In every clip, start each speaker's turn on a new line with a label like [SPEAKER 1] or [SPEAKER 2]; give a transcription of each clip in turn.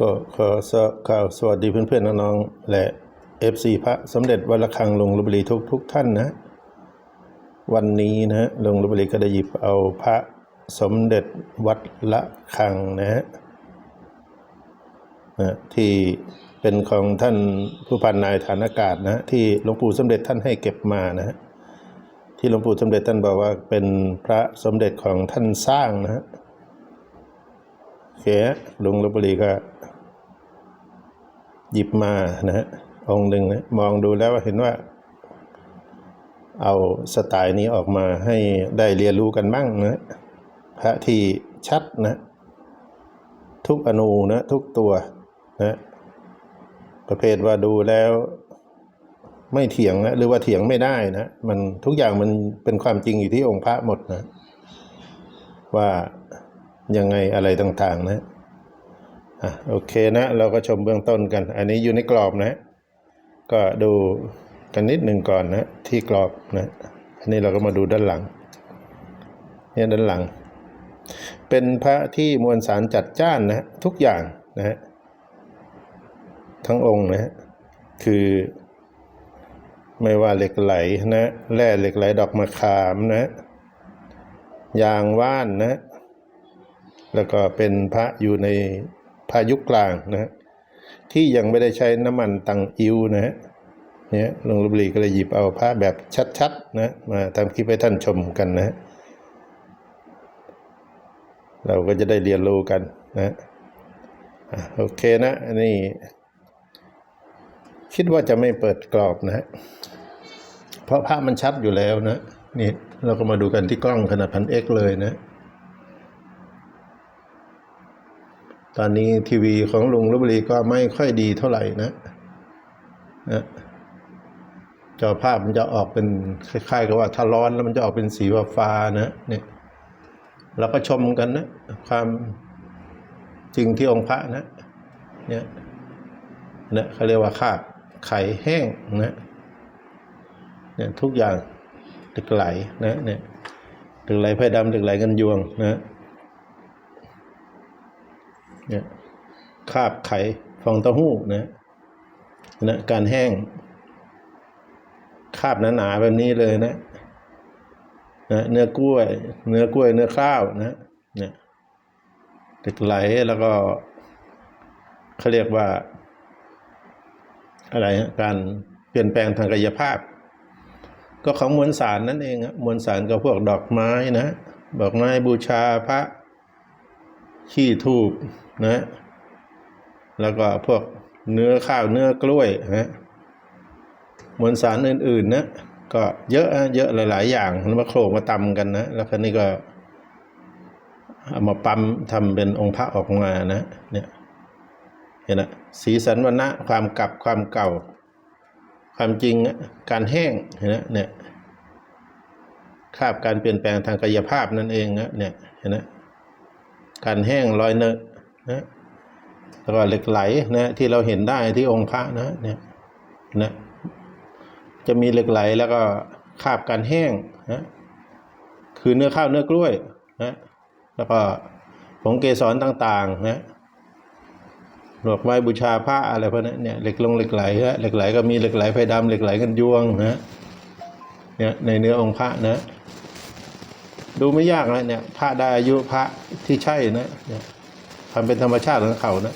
[SPEAKER 1] ก็ขอสกล่าวสวัสดีเพื่อนๆน้องๆและ FC พระสมเด็จวัดระฆังลงลบุรีทุกทุกๆท่านนะ วันนี้นะลงลบุรีก็ได้หยิบเอาพระสมเด็จวัดละฆังนะฮะนะที่เป็นของท่านผู้พันนายฐานอากาศนะที่หลวงปู่สมเด็จท่านให้เก็บมานะฮะที่หลวงปู่สมเด็จท่านบอกว่าเป็นพระสมเด็จของท่านสร้างนะฮะ โอเคฮะลุงลพบุรีก็ หยิบมานะฮะองค์หนึ่งนะมองดูแล้วเห็นว่า เอาสไตล์นี้ออกมาให้ได้เรียนรู้กันบ้างนะพระที่ชัดนะ ทุกอนูนะทุกตัวนะประเภทว่าดูแล้วไม่เถียงนะหรือว่าเถียงไม่ได้นะ มันทุกอย่างมันเป็นความจริงอยู่ที่องค์พระหมดนะ ว่า ยังไงอะไรต่างๆนะอะโอเคนะ เราก็ชมเบื้องต้นกัน อันนี้อยู่ในกรอบนะ ก็ดูกันนิดหนึ่งก่อนนะ ที่กรอบนะ อันนี้เราก็มาดูด้านหลัง เนี่ยด้านหลัง เป็นพระที่มวลสารจัดจ้านนะทุกอย่างนะฮะทั้งองค์นะฮะคือไม่ว่าเหล็กไหลนะแร่เหล็กไหลดอกมะขามนะ ยางว่านนะ แล้วก็เป็นพระอยู่ในพายุกลางนะฮะที่ยังไม่ได้ใช้น้ำมันตังอิวนะฮะเนี่ยหลวงลพบุรีก็เลยหยิบเอาพระแบบชัดๆนะมาทำคลิปให้ท่านชมกันนะฮะเราก็จะได้เรียนรู้กันนะโอเคนะอันนี้ คิดว่าจะไม่เปิดกรอบนะฮะเพราะภาพมันชัดอยู่แล้วนะนี่เราก็มาดูกันที่กล้องขนาดพันเอ็กเลยนะ ตอนนี้ทีวีของลุงลพบุรีก็ไม่ค่อยดีเท่าไหร่นะนะจอภาพมันจะออกเป็นคล้ายๆกับว่าถ้าร้อนแล้วมันจะออกเป็นสีฟ้านะเนี่ยเราก็ชมกันนะ ความจริงที่องค์พระนะ เนี่ยนะเขาเรียกว่าคาบไข่แห้งนะเนี่ยทุกอย่างเหล็กไหลนะเนี่ยเหล็กไหลไผ่ดำเหล็กไหลกันยวงนะ นี่ยคาบไข่ฟองเต้าหู้นะนะการแห้ง คาบหนาๆแบบนี้เลยนะนะเนื้อกล้วย เนื้อกล้วย เนื้อข้าวนะเนี่ยเหล็กไหลแล้วก็เขาเรียกว่า อะไรฮะการเปลี่ยนแปลงทางกายภาพ ก็ของมวลสารนั่นเองฮะมวลสารก็พวกดอกไม้นะดอกไม้บูชาพระขี้ทูบ นะแล้วก็พวกเนื้อข้าวเนื้อกล้วยนะมวลสารอื่นๆนะก็เยอะฮะเยอะหลาย ๆ อย่างแล้วมาโขลกมาตำกันนะแล้วคราวนี้ก็เอามาปั๊มทำเป็นองค์พระออกมานะเนี่ยเห็นนะสีสันวันนะความกลับความเก่า ความจริงอะการแห้งเห็นนะเนี่ยคาบการเปลี่ยนแปลงทางกายภาพนั่นเองนะเนี่ยเห็นนะการแห้งรอยเนอะ นะแล้วก็เหล็กไหลนะที่เราเห็นได้ที่องค์พระนะเนี่ยนะจะมีเหล็กไหลแล้วก็คาบการแห้งนะคือเนื้อข้าวเนื้อกล้วยนะแล้วก็ผงเกสรต่างๆนะดอกไม้บูชาพระอะไรพวกนั้นเนี่ยเหล็กลงเหล็กไหลฮะเหล็กไหลก็มีเหล็กไหลไฟดำเหล็กไหลกันยวงนะเนี่ยในเนื้อองค์พระนะ ดูไม่ยากนะเนี่ยพระได้อายุพระที่ใช่นะเนี่ย ทำเป็นธรรมชาติของเขานะ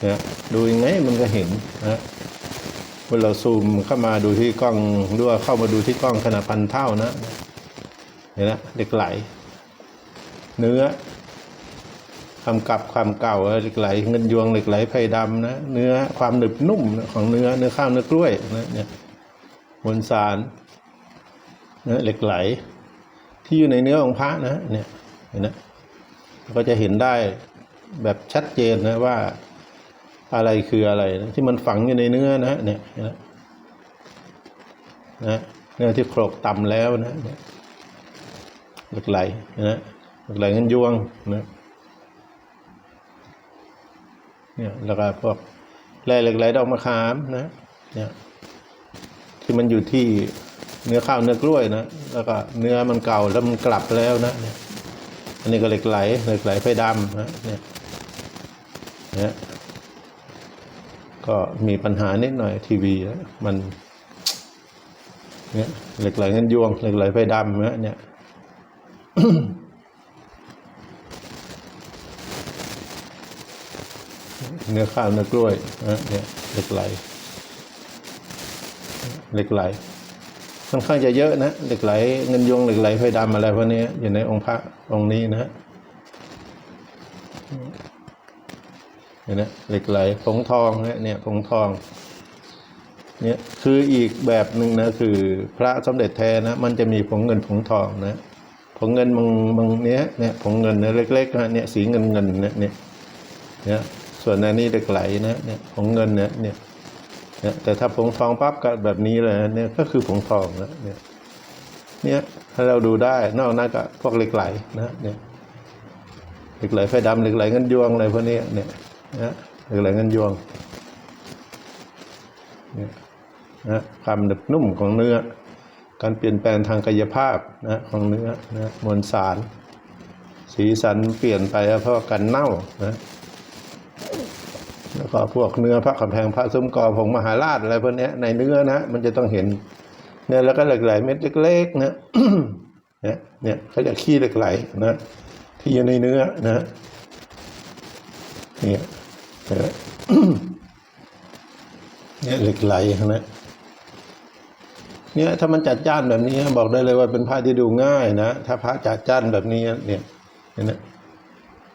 [SPEAKER 1] เนี่ยดูยังไงมันก็เห็นนะเวลาเราซูมเข้ามาดูที่กล้องหรือว่าเข้ามาดูที่กล้องขนาดพันเท่านะเห็นนะเหล็กไหล เนื้อความกลับความเก่าเหล็กไหล เงินยวงเหล็กไหลไผ่ดำนะเนื้อความหนึบนุ่มของเนื้อเนื้อข้าวเนื้อกล้วยนะเนี่ยมวลสารเนื้อเหล็กไหล ที่อยู่ในเนื้อของพระนะเนี่ยเห็นนะ ก็จะเห็นได้แบบชัดเจนนะว่าอะไรคืออะไรนะที่มันฝังอยู่ในเนื้อนะเนี่ยนะนะเนื้อที่โขลกต่ำแล้วนะเนี่ยเหล็กไหลนะเหล็กไหลเงินยวงนะเนี่ยแล้วก็พวกแร่เหล็กไหลดอกมะขามนะเนี่ยที่มันอยู่ที่เนื้อข้าวเนื้อกล้วยนะแล้วก็เนื้อมันเก่าแล้วมันกลับแล้วนะเนี่ย นนี้ก็เหล็กไหลเหล็กไหลไฟดำนะเนี่ยนะก็มีปัญหานิดหน่อยทีวีนะมันเนี่ยเหล็กไหลเงินยวงเหล็กไหลไฟดำนะเนี่ยเนื้อข้าวเนื้อกล้วยนะเนี่ยเหล็กไหลเหล็กไหล ค่อนข้างจะเยอะนะเหล็กไหลเงินยงเหล็กไหลไฟดำอะไรพวกนี้อยู่ในองค์พระองค์นี้นะเห็นไหมเหล็กไหลผงทองนะเนี่ยผงทองเนี่ยคืออีกแบบหนึ่งนะคือพระสมเด็จแท้นะมันจะมีผงเงินผงทองนะผงเงินบางบางเนี้ยเนี่ยผงเงินเนี่ยเล็กๆนะเนี่ยสีเงินเงินเนี่ยเนี่ยเนี่ยส่วนอันนี้เหล็กไหลนะเนี่ยผงเงินเนี่ยเนี่ย เนี่ยแต่ถ้าผงทองปั๊บก็แบบนี้เลยเนี่ยก็คือผงทองนะเนี่ยเนี่ยถ้าเราดูได้นอกนั้นก็พวกเหล็กไหลนะเนี่ยเหล็กไหลไฟดำเหล็กไหลเงินยวงอะไรพวกนี้เนี่ยนะเหล็กไหลเงินยวงเนี่ยนะความหนึบนุ่มของเนื้อ การเปลี่ยนแปลงทางกายภาพนะของเนื้อนะมวลสาร สีสันเปลี่ยนไปเพราะการเน่านะ แล้วก็พวกเนื้อพระกำแพงพระซุ้มกอผงมหาราชอะไรพวกนี้ในเนื้อนะมันจะต้องเห็นเนี่ยแล้วก็เหล็กไหลเม็ดเล็กๆนะเนี่ยเนี่ยเขาจะขี้เหล็กไหลนะที่อยู่ในเนื้อนะเนี่ยเนี่ยเหล็กไหลนะเนี่ยถ้ามันจัดจ้านแบบนี้บอกได้เลยว่าเป็นพระที่ดูง่ายนะถ้าพระจัดจ้านแบบนี้เนี่ยเนไหม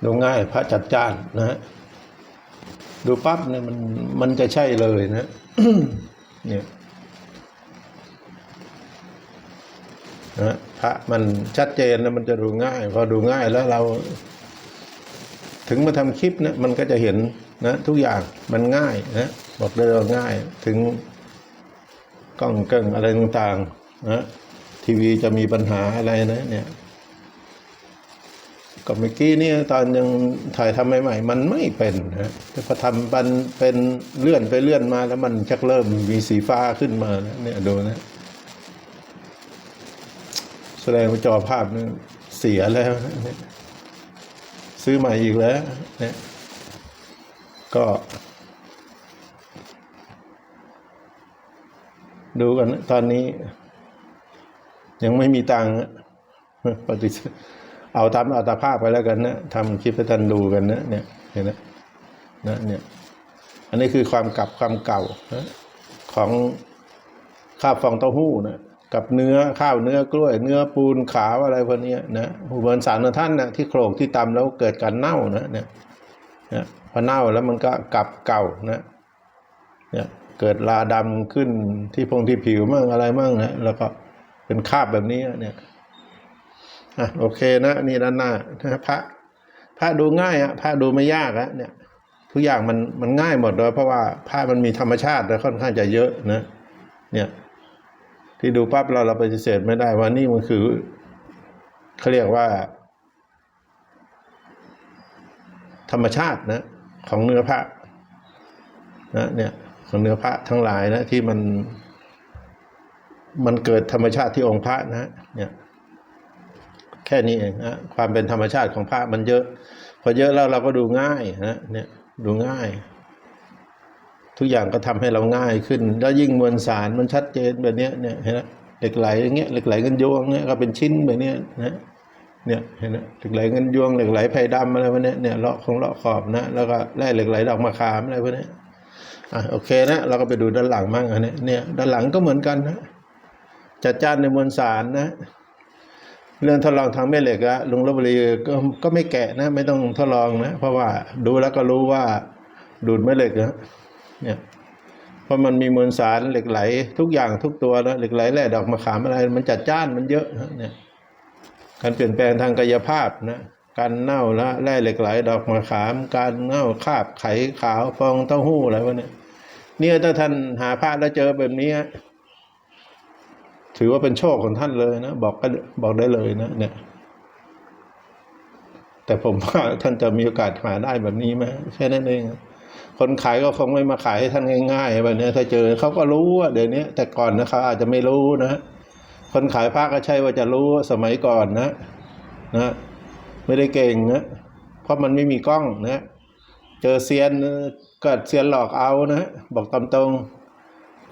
[SPEAKER 1] ดูง่ายพระจัดจ้านนะฮะ ดูปั๊บเนี่ยมันมันจะใช่เลยนะเนี่ยนะพระมันชัดเจนนะมันจะดูง่าย พอดูง่ายแล้วเรา ถึงมาทำคลิปเนี่ยมันก็จะเห็นนะทุกอย่างมันง่ายนะบอกได้เลยว่าง่าย ถึงกล้องเกิงอะไรต่างๆนะทีวีจะมีปัญหาอะไรนะเนี่ย ก็เมื่อกี้นี่ตอนยังถ่ายทำใหม่ๆ มันไม่เป็นนะแต่พอทำมันเป็นเลื่อนไปเลื่อนมาแล้วมันชักเริ่มมีสีฟ้าขึ้นมานะเนี่ยดูนะ แสดงว่าจอภาพนี่เสียแล้วนะซื้อใหม่อีกแล้วเนี่ยก็ดูกันนะตอนนี้ ยังไม่มีตังค์ปฏิเสธ เอาทำเอาตาภาพไปแล้วกันนะทำคลิปให้ท่านดูกันนะเนี่ยเห็นไหมนะเนี่ย อันนี้คือความกลับความเก่านะของข้าวฟองเต้าหู้นะกับเนื้อข้าวเนื้อกล้วย เนื้อปูนขาวอะไรพวกนี้นะหูเบิร์นสารของท่านนะที่โขลกที่ตำแล้วเกิดการเน่านะเนี่ยนะพอเน่าแล้วมันก็กลับเก่านะเนี่ยเกิดลาดำขึ้นที่พงที่ผิวมั่งอะไรมั่งนะแล้วก็เป็นคาบแบบนี้เนี่ย อะโอเคนะนี่ด้านหน้านะพระพระดูง่ายอะพระดูไม่ยากอะเนี่ยทุกอย่างมันมันง่ายหมดเลยเพราะว่าพระมันมีธรรมชาติและค่อนข้างจะเยอะนะ เนี่ย ที่ดูปั๊บเราเราปฏิเสธไม่ได้ว่านี่มันคือเขาเรียกว่า ธรรมชาตินะ ของเนื้อพระนะเนี่ยของเนื้อพระทั้งหลายนะที่มัน มันเกิดธรรมชาติที่องค์พระนะเนี่ย ค่นี้เองนะความเป็นธรรมชาติของพระมันเยอะ พอเยอะแล้วเราก็ดูง่ายนะเนี่ยดูง่าย ทุกอย่างก็ทำให้เราง่ายขึ้น แล้วยิ่งมวลสารมันชัดเจนแบบนี้เนี่ยเห็นไหมเหล็กไหลอย่างเงี้ยเหล็กไหลเงินยวงเนี่ยก็เป็นชิ้นแบบนี้นะเนี่ยเห็นไหมเหล็กไหลเงินยวงเหล็กไหลไผ่ดำอะไรพวกนี้เนี่ยเลาะของเลาะขอบนะแล้วก็แร่เหล็กไหลดอกมะขามอะไรพวกนี้อะโอเคนะเราก็ไปดูด้านหลังมั่งอันเนี้ยเนี่ยด้านหลังก็เหมือนกันนะจัดจ้านในมวลสารนะ เรื่องทดลองทางแม่เหล็กอะลุงลบบุรีก็ก็ไม่แกะนะ ไม่ต้องทดลองนะ เพราะว่าดูแล้วก็รู้ว่าดูดแม่เหล็กนะเนี่ยเพราะมันมีมวลสารเหล็กไหล ทุกอย่างทุกตัวนะเหล็กไหลแร่ดอกมะขามอะไร มันจัดจ้านมันเยอะนะเนี่ยการเปลี่ยนแปลงทางกายภาพนะการเน่าละแร่เหล็กไหลดอกมะขาม การเน่าคาบไขขาวฟองเต้าหู้อะไรพวกเนี้ยเนี่ยถ้าท่านหาพระแล้วเจอแบบนี้ ถือว่าเป็นโชคของท่านเลยนะ บอกก็บอกได้เลยนะ เนี่ย แต่ผมว่าท่านจะมีโอกาสหาได้แบบนี้ไหมแค่นั้นเองคนขายก็คงไม่มาขายให้ท่านง่ายๆแบบนี้ถ้าเจอเขาก็รู้ว่าเดี๋ยวนี้แต่ก่อนนะเขาอาจจะไม่รู้นะคนขายผ้าก็ใช่ว่าจะรู้สมัยก่อนนะนะไม่ได้เก่งนะเพราะมันไม่มีกล้องนะ เจอเซียนก็เซียนหลอกเอานะ บอกตามตรง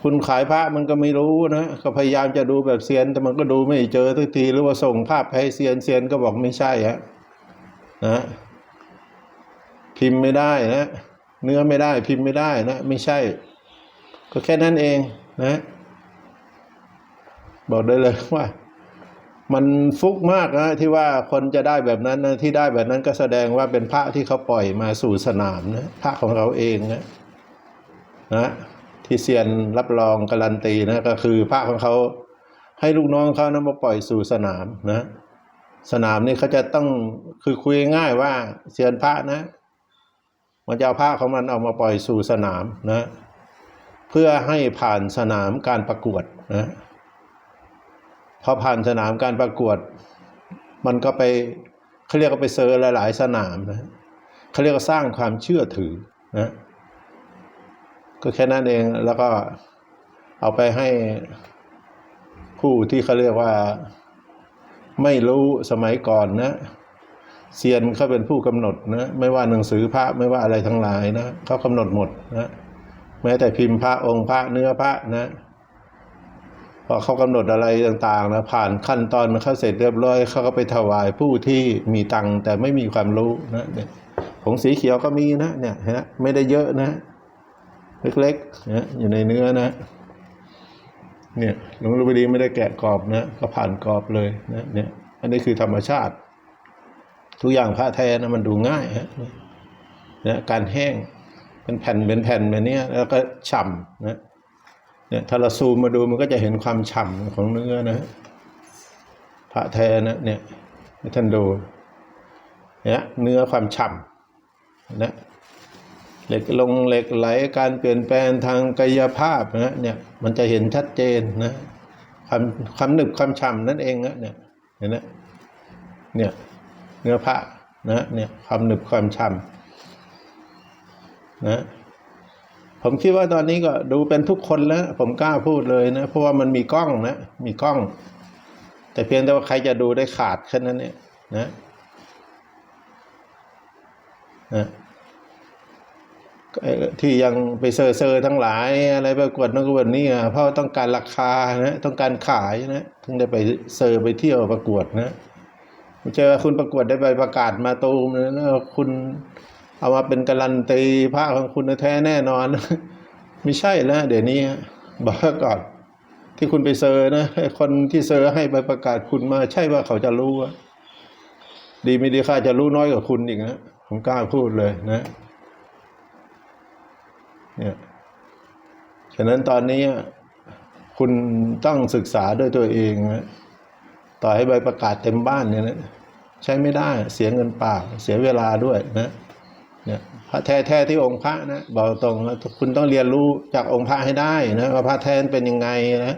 [SPEAKER 1] คุณขายพระมันก็ไม่รู้นะก็พยายามจะดูแบบเซียน แต่มันก็ดูไม่เจอทุกทีหรือว่าส่งภาพให้เซียนเซียนก็บอกไม่ใช่ฮะนะพิมพ์ไม่ได้นะเนื้อไม่ได้พิมพ์ไม่ได้นะไม่ใช่ ก็แค่นั้นเองนะ บอกได้เลยว่า มันฟุกมากนะที่ว่าคนจะได้แบบนั้นนะที่ได้แบบนั้นก็แสดงว่าเป็นพระที่เขาปล่อยมาสู่สนามนะพระของเขาเองนะนะ ที่เซียนรับรองการันตีนะก็คือพระของเขาให้ลูกน้องเขานะมาปล่อยสู่สนามนะ สนามนี่เขาจะต้องคือคุยง่ายว่าเซียนพระนะ มันจะเอาพระของมันเอามาปล่อยสู่สนามนะ เพื่อให้ผ่านสนามการประกวดนะพอผ่านสนามการประกวด มันก็ไปเขาเรียกว่าไปเซอร์หลาย ๆ สนามนะเขาเรียกว่าสร้างความเชื่อถือนะ ก็แค่นั้นเองแล้วก็เอาไปให้ผู้ที่เขาเรียกว่า ไม่รู้สมัยก่อนนะเซียนเขาเป็นผู้กำหนดนะไม่ว่าหนังสือพระไม่ว่าอะไรทั้งหลายนะเขากำหนดหมดนะแม้แต่พิมพ์พระองค์พระเนื้อพระนะพอเขากำหนดอะไรต่างๆนะผ่านขั้นตอนเขาเสร็จเรียบร้อยเขาก็ไปถวายผู้ที่มีตังค์แต่ไม่มีความรู้นะเนี่ยผงสีเขียวก็มีนะเนี่ยฮะไม่ได้เยอะนะ เล็กๆนะอยู่ในเนื้อนะ เนี่ยหลวงลุบดีไม่ได้แกะกรอบนะก็ผ่านกรอบเลยนะเนี่ย อันนี้คือธรรมชาติ ทุกอย่างพระแท้นะมันดูง่ายฮะเนี่ยการแห้งเป็นแผ่นเป็นแผ่นแบบนี้แล้วก็ฉ่ำนะเนี่ยถ้าเราซูมมาดูมันก็จะเห็นความฉ่ำของเนื้อนะพระแท้นะเนี่ยท่านดูเนี่ยเนื้อความฉ่ำนะ เหล็กลงเหล็กไหลการเปลี่ยนแปลงทางกายภาพนะเนี่ยมันจะเห็นชัดเจนนะความความหนึบความฉ่ำนั่นเองนะเนี่ยเห็นไหมเนี่ยเนื้อผ้านะเนี่ยความหนึบความฉ่ำนะผมคิดว่าตอนนี้ก็ดูเป็นทุกคนแล้ว ผมกล้าพูดเลยนะ เพราะว่ามันมีกล้องนะมีกล้อง แต่เพียงแต่ว่าใครจะดูได้ขาดแค่นั้นเนี่ยนะนะ ที่ยังไปเซอร์เซอร์ทั้งหลายอะไรประกวดนักวดนี่เพราะต้องการราคานะต้องการขายนะถึงได้ไปเซอร์ไปเที่ยวประกวดนะไม่ใช่ว่าคุณประกวดได้ใบประกาศมาตูมนะแล้วคุณเอามาเป็นการันตีพระของคุณแท้แน่นอน ไม่ใช่แล้วเดี๋ยวนี้บอกก่อนที่คุณไปเซอร์นะคนที่เซอร์ให้ใบประกาศคุณมา ใช่ว่าเขาจะรู้ดีไม่ดีค่าจะรู้น้อยกว่าคุณอีกนะผมกล้าพูดเลยนะ เนี่ยฉะนั้นตอนนี้คุณต้องศึกษาด้วยตัวเองนะต่อให้ใบประกาศเต็มบ้านเนี่ยนะใช้ไม่ได้เสียเงินเปล่าเสียเวลาด้วยนะเนี่ยพระแท้แท้ที่องค์พระนะบอกตรงคุณต้องเรียนรู้จากองค์พระให้ได้นะว่าพระแท้เป็นยังไงนะ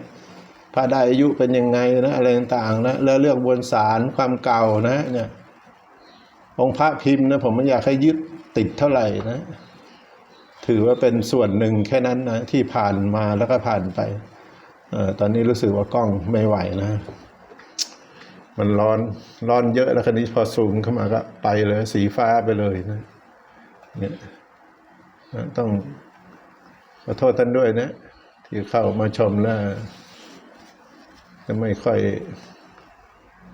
[SPEAKER 1] พระได้อายุเป็นยังไงนะอะไรต่างๆนะแล้วเรื่องบนสารความเก่านะเนี่ยองค์พระพิมพ์นะผมไม่อยากให้ยึดติดเท่าไหร่นะ ถือว่าเป็นส่วนหนึ่งแค่นั้นนะที่ผ่านมาแล้วก็ผ่านไปอตอนนี้รู้สึกว่ากล้องไม่ไหวนะ มันร้อนร้อนเยอะแล้วคันนี้พอซูมเข้ามาก็ไปเลย สีฟ้าไปเลยนะเนี่ยต้องขอโทษท่านด้วยนะ ที่เข้ามาชมแล้วจะไม่ค่อย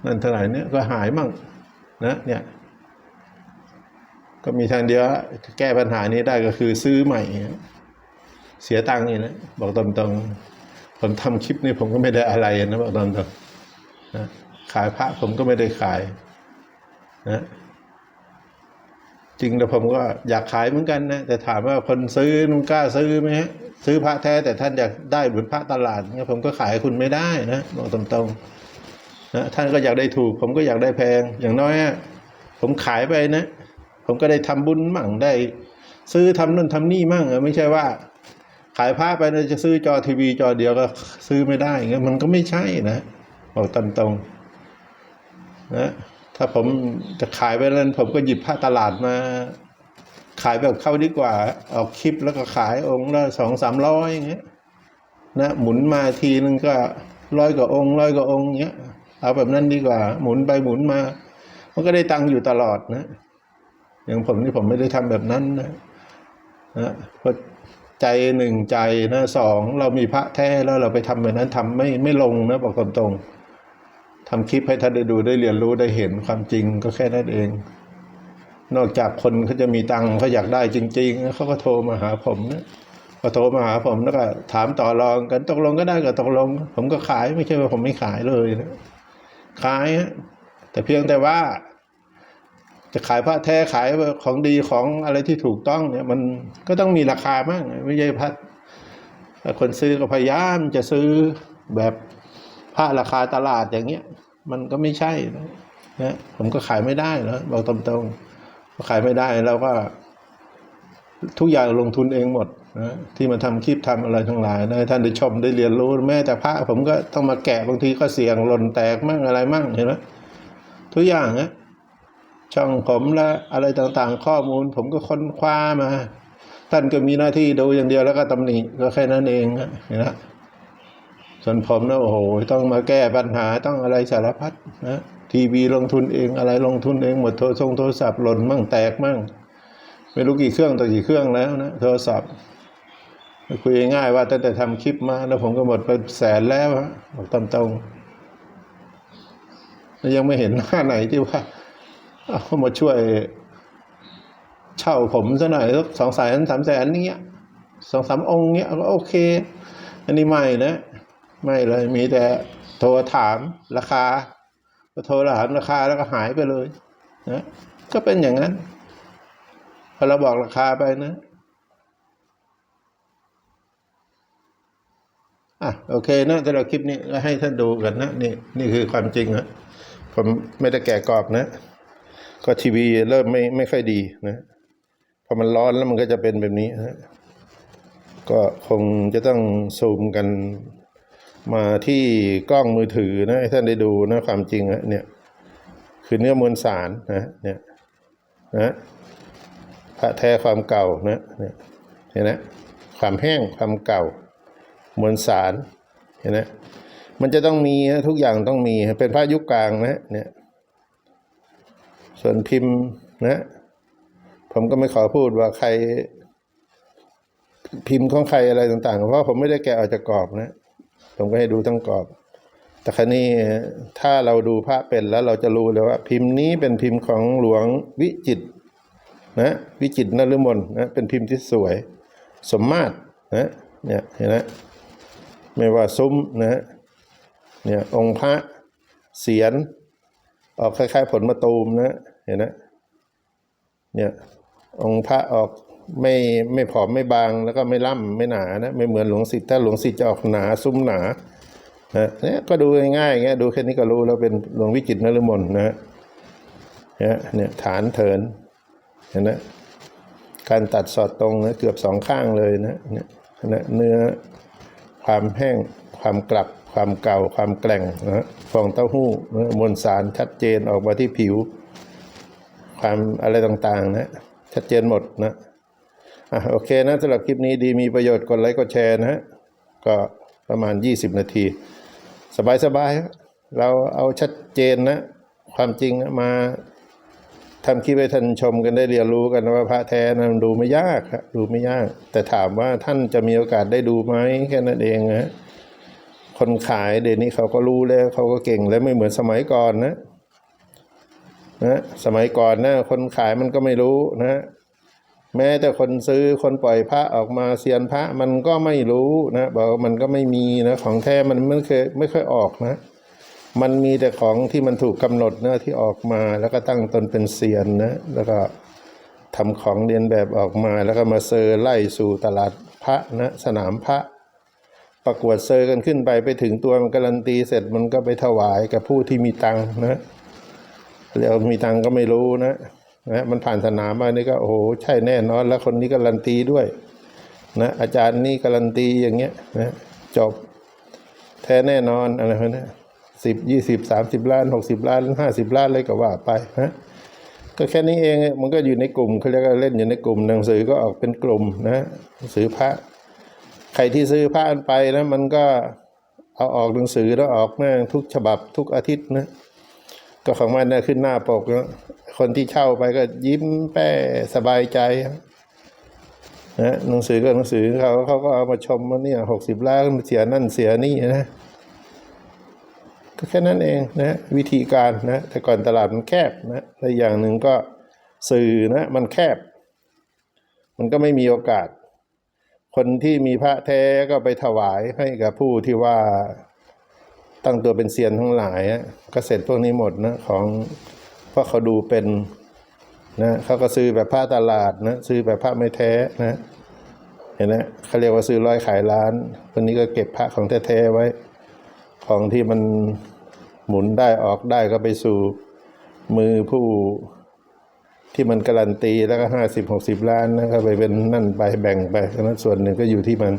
[SPEAKER 1] นั่นเท่าไหร่เนี่ยก็หายมั่งนะเนี่ย ก็มีทางเดียวแก้ปัญหานี้ได้ก็คือซื้อใหม่ เสียตังค์นี่นะบอกตรงๆผมทำคลิปนี้ผมก็ไม่ได้อะไรนะบอกตรงๆนะขายพระผมก็ไม่ได้ขายนะจริงแต่ผมก็อยากขายเหมือนกันนะแต่ถามว่าคนซื้อนุ่งกล้าซื้อไหมฮะซื้อพระแท้แต่ท่านอยากได้เหมือนพระตลาดเนี่ยผมก็ขายคุณไม่ได้นะบอกตรงๆนะท่านก็อยากได้ถูก ผมก็อยากได้แพง อย่างน้อยผมขายไปนะ ผมก็ได้ทำบุญมั่งได้ ซื้อทำนู่นทำนี่มั่งออไม่ใช่ว่า ขายผ้าไปเราจะซื้อจอทีวีจอเดียวก็ซื้อไม่ได้เงี้ยมันก็ไม่ใช่นะบอกตามตรงนะถ้าผมจะขายไปนั้นผมก็หยิบผ้าตลาดมา ขายแบบเข้าดีกว่า ออกคลิปแล้วก็ขายองค์ละสองสามร้อยอย่างเงี้ยนะหมุนมาทีนึงก็ร้อยกว่าองค์ร้อยกว่าองค์เงี้ยเอาแบบนั้นดีกว่า หมุนไปหมุนมา มันก็ได้ตังค์อยู่ตลอดนะ อย่างผมนี่ผมไม่ได้ทำแบบนั้นนะนะเพราะใจหนึ่งใจนะสองเรามีพระแท้แล้วเราไปทำแบบนั้นทำไม่ไม่ลงนะบอกตรงๆทำคลิปให้ท่านได้ดูได้เรียนรู้ได้เห็นความจริงก็แค่นั้นเองนอกจากคนเขาจะมีตังค์เขาอยากได้จริงๆเขาก็โทรมาหาผมนะพอโทรมาหาผมแล้วก็ถามต่อรองกันตกลงก็ได้ก็ตกลง ผมก็ขายไม่ใช่ว่าผมไม่ขายเลยนะขายแต่เพียงแต่ว่า จะขายพระแท้ขายของดีของอะไรที่ถูกต้องเนี่ย มันก็ต้องมีราคาบ้างไม่ใช่พระคนซื้อก็พยายามจะซื้อแบบพระราคาตลาดอย่างเงี้ย มันก็ไม่ใช่นะนะผมก็ขายไม่ได้นะบอกตรงๆขายไม่ได้เราก็ ทุกอย่างลงทุนเองหมดนะที่มาทำคลิปทำอะไรทั้งหลายนะท่านได้ชมได้เรียนรู้แม้แต่พระผมก็ต้องมาแกะบางทีก็เสี่ยงหล่นแตกมั่งอะไรมั่งเห็นไหมทุกอย่างนะ ช่องผมและอะไรต่างๆ ข้อมูล ผมก็ค้นคว้ามา ท่านก็มีหน้าที่ดูอย่างเดียวแล้วก็ตำหนิก็แค่นั้นเองนะส่วนผมนะโอ้โหต้องมาแก้ปัญหาต้องอะไรสารพัดนะทีวีลงทุนเองอะไรลงทุนเองหมดโทรทรงโทรศัพท์หล่นมั่งแตกมั่งไม่รู้กี่เครื่องต่อกี่เครื่องแล้วนะโทรศัพท์คุยง่ายว่าตั้งแต่ทำคลิปมาแล้วผมก็หมดไปแสนแล้วฮะบอกตามตรงยังไม่เห็นหน้าไหนที่ว่า มาช่วยเช่าผมซะหน่อยสักสองแสนสามแสนเนี้ยสองสามองค์เนี้ยก็โอเค อันนี้ไม่นะ ไม่เลยมีแต่โทรถามราคาพอโทรถามราคาแล้วก็หายไปเลยนะก็เป็นอย่างนั้น พอเราบอกราคาไปนะอะโอเคนะสำหรับคลิปนี้ก็ให้ท่านดูกันนะนี่นี่คือความจริงนะผมไม่ได้แก่กรอบนะ ก็ทีวีเริ่มไม่ไม่ค่อยดีนะพอมันร้อนแล้วมันก็จะเป็นแบบนี้นะก็คงจะต้องซูมกันมาที่กล้องมือถือนะให้ท่านได้ดูนะความจริงนะเนี่ย คือเนื้อมวลสารนะเนี่ยนะพระแท้ความเก่านะเนี่ยเห็นไหมความแห้งความเก่ามวลสารเห็นไหมมันจะต้องมีนะทุกอย่างต้องมีเป็นพระยุคกลางนะเนี่ย ส่วนพิมพ์นะ ผมก็ไม่ขอพูดว่าใคร พิมพ์ของใครอะไรต่างๆ เพราะผมไม่ได้แกะออกจากกรอบนะ ผมก็ให้ดูทั้งกรอบ แต่ครั้นี้ถ้าเราดูพระเป็นแล้วเราจะรู้เลยว่า พิมพ์นี้เป็นพิมพ์ของหลวงวิจิตนะวิจิตรนฤมลนะเป็นพิมพ์ที่สวย สมมาตรนะเนี่ยเห็นไหมไม่ว่าซุ้มนะเนี่ยองค์พระเสียน ออกคล้ายๆผลมะตูมนะเห็นไหมเนี่ยองค์พระออกไม่ไม่ผอมไม่บางแล้วก็ไม่ล่ำไม่หนานะไม่เหมือนหลวงศิษย์ถ้าหลวงศิษย์จะออกหนาซุ้มหนานะเนี่ยก็ดูง่ายๆอย่างเงี้ยดูแค่นี้ก็รู้แล้วเป็นหลวงวิจิตรนฤมลนะเนี่ยเนี่ยฐานเถินเห็นไหมการตัดสอดตรงนะเกือบสองข้างเลยนะเนี่ยเนื้อความแห้ง ความกลับ ความเก่า ความแกร่งนะฟองเต้าหู้นะมวลสารชัดเจนออกมาที่ผิว ความอะไรต่างๆนะชัดเจนหมดนะอะโอเคนะสำหรับคลิปนี้ดีมีประโยชน์กดไลค์กดแชร์นะฮะก็ประมาณ 20 นาที สบายๆเราเอาชัดเจนนะ ความจริงมาทำคลิปให้ท่านชมกันได้เรียนรู้กันว่าพระแท้นะมันดูไม่ยากครับดูไม่ยาก แต่ถามว่าท่านจะมีโอกาสได้ดูไหมแค่นั้นเองนะ คนขายเดี๋ยวนี้เขาก็รู้แล้วเขาก็เก่งแล้วไม่เหมือนสมัยก่อนนะนะสมัยก่อนนะคนขายมันก็ไม่รู้นะแม้แต่คนซื้อคนปล่อยพระออกมาเซียนพระมันก็ไม่รู้นะบอกมันก็ไม่มีนะของแท้มันไม่เคยไม่ค่อยออกนะ มันมีแต่ของที่มันถูกกำหนดนะที่ออกมาแล้วก็ตั้งตนเป็นเซียนนะแล้วก็ทำของเรียนแบบออกมาแล้วก็มาเซอร์ไล่สู่ตลาดพระนะสนามพระ ประกวดเซอร์กันขึ้นไปไปถึงตัวมันการันตีเสร็จมันก็ไปถวายกับผู้ที่มีตังนะเรียกว่ามีตังก็ไม่รู้นะนะมันผ่านสนามมานี่ก็โอ้โหใช่แน่นอน แล้วคนนี้การันตีด้วยนะอาจารย์นี่การันตีอย่างเงี้ยนะจบแท้แน่นอนอะไรพวกนี้สิบยี่สิบสามสิบล้านหกสิบล้านห้าสิบล้านอะไรก็ว่าไปนะก็แค่นี้เองมันก็อยู่ในกลุ่มเขาเรียกว่าเล่นอยู่ในกลุ่มหนังสือก็ออกเป็นกลุ่มนะหนังสือพระ รที่ซื้อพระอันไปนะมันก็เอาออกหนังสือแล้วออกแม่งทุกฉบับทุกอาทิตย์นะก็ของมันนะขึ้นหน้าปกนะคนที่เช่าไปก็ยิ้มแป้สบายใจนะหนังสือก็หนังสือเขาเขาก็เอามาชมว่าเนี่ยหกสิบล้านเสียนั่นเสียนี่นะก็แค่นั้นเองนะวิธีการนะแต่ก่อนตลาดมันแคบนะและอย่างหนึ่งก็สื่อนะมันแคบ มันก็ไม่มีโอกาส คนที่มีพระแท้ก็ไปถวายให้กับผู้ที่ว่าตั้งตัวเป็นเซียนทั้งหลายก็เสร็จพวกนี้หมดนะของเพราะเขาดูเป็นนะเขาก็ซื้อแบบผ้าตลาดนะซื้อแบบผ้าไม่แท้นะเห็นไหมเขาเรียกว่าซื้อร้อยขายล้านคนนี้ก็เก็บพระของแท้ๆไว้ ของที่มันหมุนได้ออกได้ก็ไปสู่มือผู้ ที่มันการันตีแล้วก็ห้าสิบหกสิบล้านนะก็ไปเป็นนั่นไปแบ่งไปฉะนั้นส่วนหนึ่งก็อยู่ที่มัน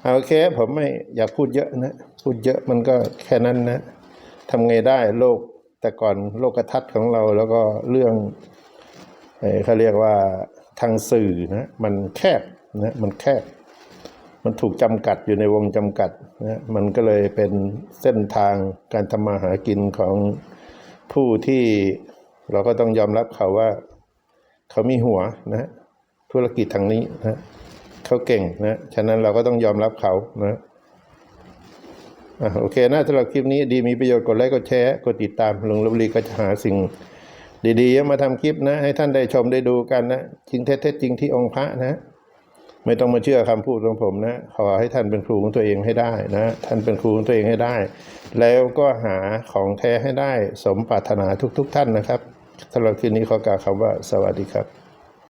[SPEAKER 1] เอาโอเค ผมไม่อยากพูดเยอะนะ พูดเยอะมันก็แค่นั้นนะทำไงได้โลกแต่ก่อนโลกทัศน์ของเราแล้วก็เรื่องเขาเรียกว่าทางสื่อนะมันแคบนะมันแคบ มันถูกจำกัดอยู่ในวงจำกัดนะมันก็เลยเป็นเส้นทางการทำมาหากินของผู้ที่ เราก็ต้องยอมรับเขาว่า เขามีหัวนะธุรกิจทางนี้นะเขาเก่งนะฉะนั้นเราก็ต้องยอมรับเขานะอะโอเคนะสำหรับคลิปนี้ดีมีประโยชน์กดไลค์กดแชร์กดติดตามลุงลบบุรีก็จะหาสิ่งดีๆมาทำคลิปนะ ให้ท่านได้ชมได้ดูกันนะจริงเท็จจริงที่องค์พระนะ ไม่ต้องมาเชื่อคำพูดของผมนะ ขอให้ท่านเป็นครูของตัวเองให้ได้นะ ท่านเป็นครูของตัวเองให้ได้ แล้วก็หาของแท้ให้ได้ สมปรารถนาทุก ๆ ท่านนะครับ สำหรับคืนนี้ขอกล่าวคำว่าสวัสดีครับ